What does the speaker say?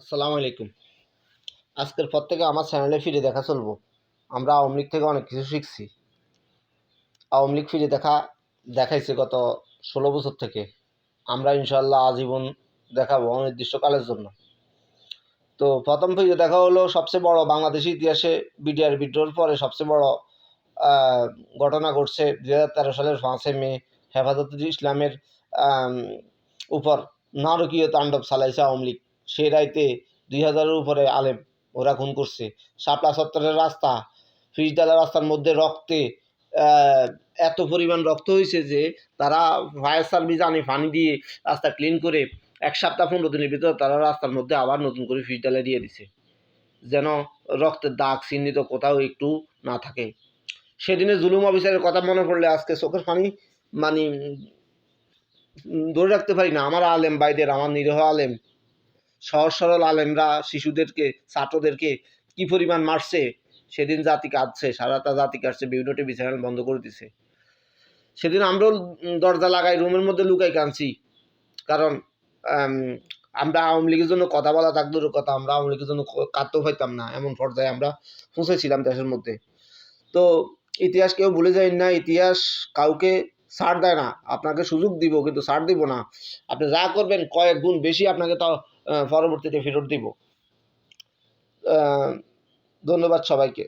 আসসালামু আলাইকুম। আজকের পর থেকে আমার চ্যানেলে ফিরে দেখা চলবো। আমরা আওয়ামী থেকে অনেক কিছু শিখছি। আওয়ামী লীগ ফিরে দেখা দেখাইছে গত ষোলো বছর থেকে। আমরা ইনশাল্লাহ আজীবন দেখাবো অনির্দিষ্টকালের জন্য। তো প্রথম ফিরে দেখা হলো সবচেয়ে বড় বাংলাদেশি ইতিহাসে বিডিআর বিদ্রোহের পরে সবচেয়ে বড় ঘটনা ঘটছে দুই হাজার তেরো সালের পাঁচই মে হেফাজতুল ইসলামের উপর নারকীয় তাণ্ডব চালাইছে আওয়ামী লীগ। সেই রাইতে দুই হাজারের উপরে আলেম, ওরা খুন করছে। শাপলা চত্বরের রাস্তা ফিজডালা রাস্তার মধ্যে রক্তে এত পরিমাণ রক্ত হয়েছে যে তারা ফায়ার সার্ভিস আনে, পানি দিয়ে রাস্তা ক্লিন করে এক সপ্তাহ, পনেরো দিনের ভিতরে তারা রাস্তার মধ্যে আবার নতুন করে ফিজডালা দিয়ে দিছে। যেন রক্তের দাগ চিহ্নিত কোথাও একটু না থাকে। সেদিনে জুলুম অফিসারের কথা মনে পড়লে আজকে চোখের পানি মানে ধরে রাখতে পারি না। আমার আলেম, বাইদের, আমার নিরহ আলেম সহজ সরল আলেমরা শিশুদেরকে, ছাত্রদেরকে কি পরিমাণ মারছে, সেদিন জাতি কাঁদছে, সারাটা জাতি কাঁদছে, বিভিন্ন টিভি চ্যানেল বন্ধ করে দিছে। সেদিন আমরাও দরজা লাগাই, রুমের মধ্যে লুকাই কাঁদছি। কারণ আমরা আওয়ামী লীগের জন্য কথা বলা থাকল কথা আমরা আওয়ামী লীগের জন্য কাঁদতেও পাইতাম না, এমন পর্যায়ে আমরা পৌঁছেছিলাম দেশের মধ্যে। তো ইতিহাস কেউ ভুলে যায় না, ইতিহাস কাউকে ছাড় দেয় না। আপনাকে সুযোগ দিব, কিন্তু সার দিব না। আপনি যা করবেন, কয়েক গুণ বেশি আপনাকে তাও পরবর্তীতে ফেরত দিব। ধন্যবাদ সবাইকে।